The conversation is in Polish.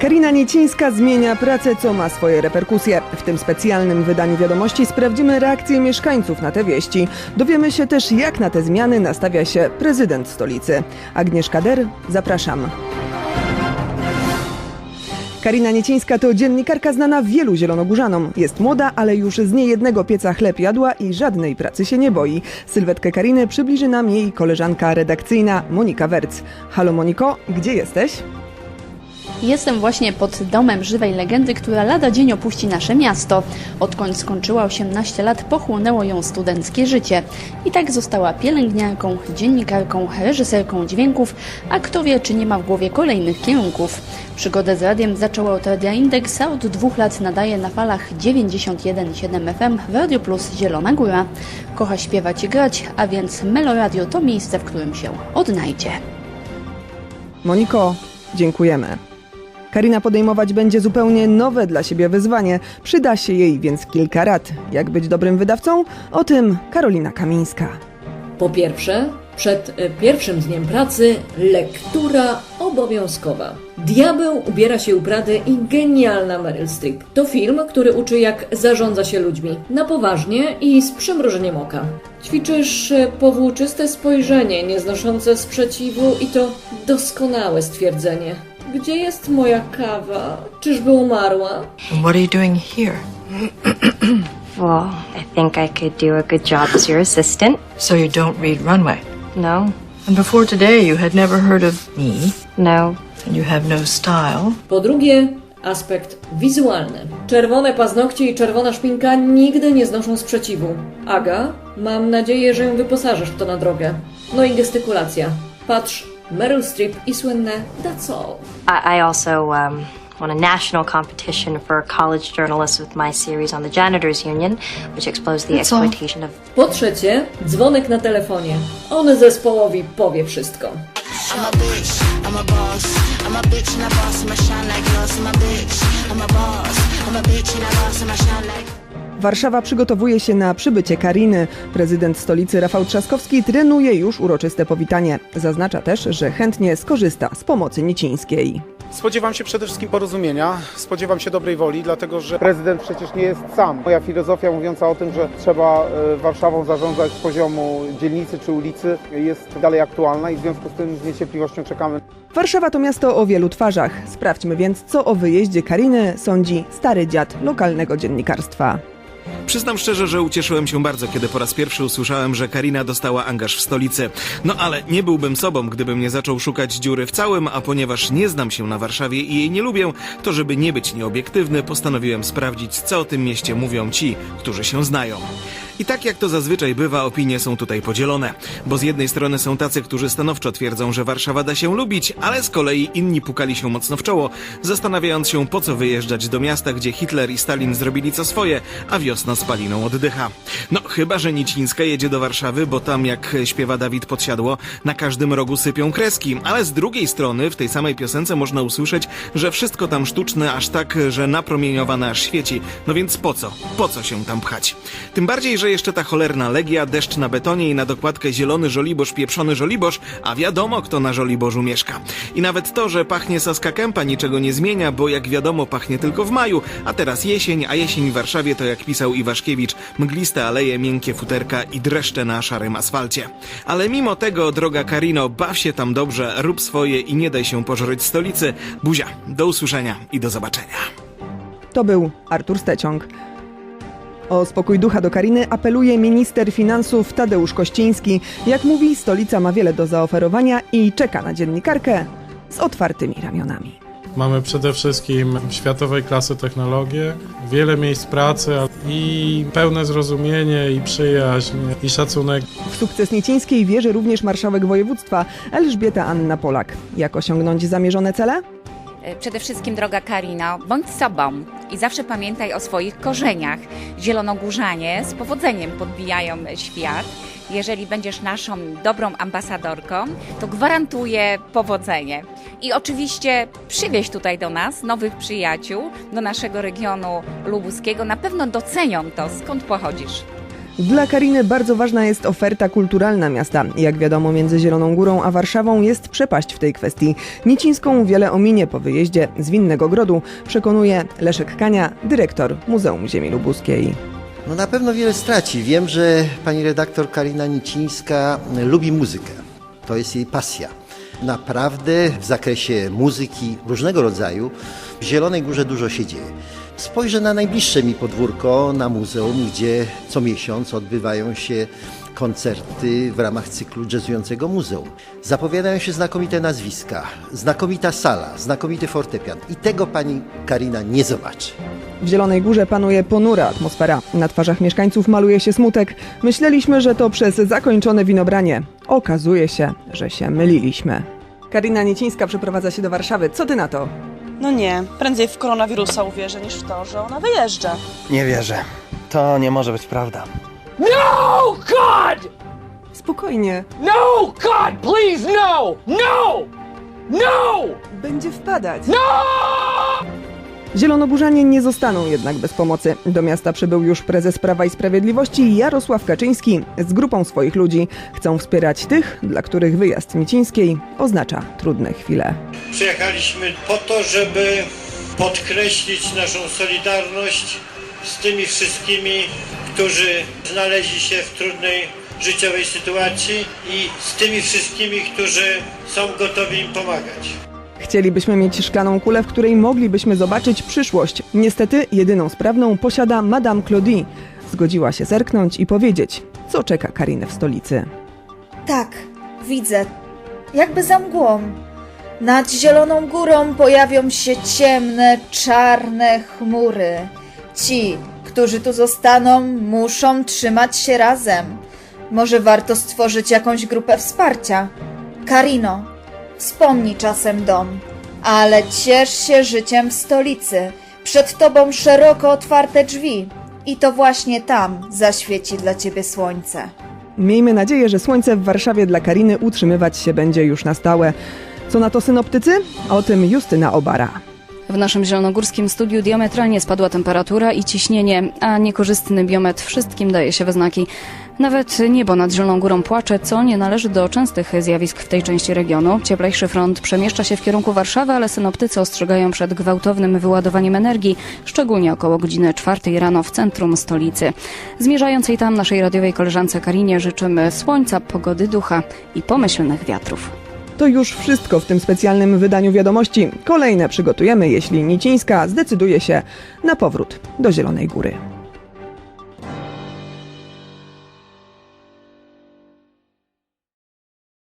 Karina Niecińska zmienia pracę, co ma swoje reperkusje. W tym specjalnym wydaniu wiadomości sprawdzimy reakcję mieszkańców na te wieści. Dowiemy się też, jak na te zmiany nastawia się prezydent stolicy. Agnieszka Der, zapraszam. Karina Niecińska to dziennikarka znana wielu zielonogórzanom. Jest młoda, ale już z niejednego pieca chleb jadła i żadnej pracy się nie boi. Sylwetkę Kariny przybliży nam jej koleżanka redakcyjna Monika Werc. Halo Moniko, gdzie jesteś? Jestem właśnie pod domem żywej legendy, która lada dzień opuści nasze miasto. Odkąd skończyła 18 lat, pochłonęło ją studenckie życie. I tak została pielęgniarką, dziennikarką, reżyserką dźwięków, a kto wie, czy nie ma w głowie kolejnych kierunków. Przygodę z radiem zaczęła od Radia Indeks, a od dwóch lat nadaje na falach 91,7 FM w Radio Plus Zielona Góra. Kocha śpiewać i grać, a więc Meloradio to miejsce, w którym się odnajdzie. Moniko, dziękujemy. Karina podejmować będzie zupełnie nowe dla siebie wyzwanie. Przyda się jej więc kilka rad. Jak być dobrym wydawcą? O tym Karolina Kamińska. Po pierwsze, przed e, pierwszym dniem pracy lektura obowiązkowa. Diabeł ubiera się u Prady i genialna Meryl Streep. To film, który uczy jak zarządza się ludźmi. Na poważnie i z przymrużeniem oka. Ćwiczysz e, powłóczyste spojrzenie, nieznoszące sprzeciwu i to doskonałe stwierdzenie. Gdzie jest moja kawa? Czyżby umarła? What are you doing here? Well, I think I could do a good job as your assistant. So you don't read Runway. No, And before today, you had never heard of me, no. and you have no style. Po drugie, aspekt wizualny. Czerwone paznokcie i czerwona szpinka nigdy nie znoszą sprzeciwu. Aga, mam nadzieję, że ją wyposażysz w to na drogę. No i gestykulacja. Patrz, Meryl Streep i słynne That's all. I, I also um, won a national competition for college journalists with my series on the Janitors Union, which exposed the exploitation of Po trzecie, dzwonek na telefonie. On zespołowi powie wszystko. I'm a bitch, I'm a boss. I'm a bitch and a boss, shine like gloss. I'm a bitch, I'm a boss. I'm a bitch and a boss, shine like. Warszawa przygotowuje się na przybycie Kariny. Prezydent stolicy Rafał Trzaskowski trenuje już uroczyste powitanie. Zaznacza też, że chętnie skorzysta z pomocy Nicińskiej. Spodziewam się przede wszystkim porozumienia, spodziewam się dobrej woli, dlatego że prezydent przecież nie jest sam. Moja filozofia mówiąca o tym, że trzeba e, Warszawą zarządzać z poziomu dzielnicy czy ulicy jest dalej aktualna i w związku z tym z niecierpliwością czekamy Warszawa to miasto o wielu twarzach. Sprawdźmy więc, co o wyjeździe Kariny sądzi stary dziad lokalnego dziennikarstwa. Przyznam szczerze, że ucieszyłem się bardzo, kiedy po raz pierwszy usłyszałem, że Karina dostała angaż w stolicy. No ale nie byłbym sobą, gdybym nie zaczął szukać dziury w całym, a ponieważ nie znam się na Warszawie i jej nie lubię, to żeby nie być nieobiektywny, postanowiłem sprawdzić, co o tym mieście mówią ci, którzy się znają. I tak jak to zazwyczaj bywa, opinie są tutaj podzielone. Bo z jednej strony są tacy, którzy stanowczo twierdzą, że Warszawa da się lubić, ale z kolei inni pukali się mocno w czoło, zastanawiając się po co wyjeżdżać do miasta, gdzie Hitler i Stalin zrobili co swoje, a wiosna spaliną oddycha. No chyba, że Nicińska jedzie do Warszawy, bo tam jak śpiewa Dawid Podsiadło, na każdym rogu sypią kreski, ale z drugiej strony w tej samej piosence można usłyszeć, że wszystko tam sztuczne aż tak, że napromieniowane aż świeci. No więc po co? Po co się tam pchać? Tym bardziej, że jeszcze ta cholerna legia, deszcz na betonie i na dokładkę zielony żoliborz, pieprzony żoliborz, a wiadomo kto na żoliborzu mieszka. I nawet to, że pachnie Saska Kępa niczego nie zmienia, bo jak wiadomo pachnie tylko w maju, a teraz jesień, a jesień w Warszawie to jak pisał Iwaszkiewicz, mgliste aleje, miękkie futerka i dreszcze na szarym asfalcie. Ale mimo tego, droga Karino, baw się tam dobrze, rób swoje i nie daj się pożreć stolicy. Buzia, do usłyszenia i do zobaczenia. To był Artur Steciąg. O spokój ducha do Kariny apeluje minister finansów Tadeusz Kościński. Jak mówi, stolica ma wiele do zaoferowania i czeka na dziennikarkę z otwartymi ramionami. Mamy przede wszystkim światowej klasy technologie, wiele miejsc pracy i pełne zrozumienie i przyjaźń i szacunek. W sukces Niecińskiej wierzy również marszałek województwa Elżbieta Anna Polak. Jak osiągnąć zamierzone cele? E, Przede wszystkim, droga Karino, bądź sobą i zawsze pamiętaj o swoich korzeniach. Zielonogórzanie z powodzeniem podbijają świat. Jeżeli będziesz naszą dobrą ambasadorką, to gwarantuję powodzenie. I oczywiście przywieź tutaj do nas nowych przyjaciół, do naszego regionu lubuskiego. Na pewno docenią to, skąd pochodzisz. Dla Kariny bardzo ważna jest oferta kulturalna miasta. Jak wiadomo, między Zieloną Górą a Warszawą jest przepaść w tej kwestii. Nicińską wiele ominie po wyjeździe z Winnego Grodu, przekonuje Leszek Kania, dyrektor Muzeum Ziemi Lubuskiej. No na pewno wiele straci. Wiem, że pani redaktor Karina Nicińska lubi muzykę. To jest jej pasja. Naprawdę w zakresie muzyki różnego rodzaju w Zielonej Górze dużo się dzieje. Spojrzę na najbliższe mi podwórko, na muzeum, gdzie co miesiąc odbywają się koncerty w ramach cyklu jazzującego muzeum. Zapowiadają się znakomite nazwiska, znakomita sala, znakomity fortepian i tego pani Karina nie zobaczy. W Zielonej Górze panuje ponura atmosfera. Na twarzach mieszkańców maluje się smutek. Myśleliśmy, że to przez zakończone winobranie. Okazuje się, że się myliliśmy. Karina Niecińska przeprowadza się do Warszawy. Co ty na to? No nie, prędzej w koronawirusa uwierzę niż w to, że ona wyjeżdża. Nie wierzę. To nie może być prawda. No, God! Spokojnie. No, God, please, no! No! No! Będzie wpadać. No! Zielonogórzanie nie zostaną jednak bez pomocy. Do miasta przybył już prezes Prawa i Sprawiedliwości Jarosław Kaczyński z grupą swoich ludzi. Chcą wspierać tych, dla których wyjazd Micińskiej oznacza trudne chwile. Przyjechaliśmy po to, żeby podkreślić naszą solidarność z tymi wszystkimi, którzy znaleźli się w trudnej życiowej sytuacji i z tymi wszystkimi, którzy są gotowi im pomagać. Chcielibyśmy mieć szklaną kulę, w której moglibyśmy zobaczyć przyszłość. Niestety jedyną sprawną posiada Madame Claudie. Zgodziła się zerknąć i powiedzieć, co czeka Karinę w stolicy. Tak, widzę. Jakby za mgłą. Nad Zieloną Górą pojawią się ciemne, czarne chmury. Ci, którzy tu zostaną, muszą trzymać się razem. Może warto stworzyć jakąś grupę wsparcia. Karino, wspomnij czasem dom, ale ciesz się życiem w stolicy. Przed tobą szeroko otwarte drzwi. I to właśnie tam zaświeci dla ciebie słońce. Miejmy nadzieję, że słońce w Warszawie dla Kariny utrzymywać się będzie już na stałe. Co na to synoptycy? O tym Justyna Obara. W naszym zielonogórskim studiu diametralnie spadła temperatura i ciśnienie, a niekorzystny biometr wszystkim daje się we znaki. Nawet niebo nad Zieloną Górą płacze, co nie należy do częstych zjawisk w tej części regionu. Cieplejszy front przemieszcza się w kierunku Warszawy, ale synoptycy ostrzegają przed gwałtownym wyładowaniem energii, szczególnie około godziny czwartej rano w centrum stolicy. Zmierzającej tam naszej radiowej koleżance Karinie życzymy słońca, pogody ducha i pomyślnych wiatrów. To już wszystko w tym specjalnym wydaniu wiadomości. Kolejne przygotujemy, jeśli Nicińska zdecyduje się na powrót do Zielonej Góry.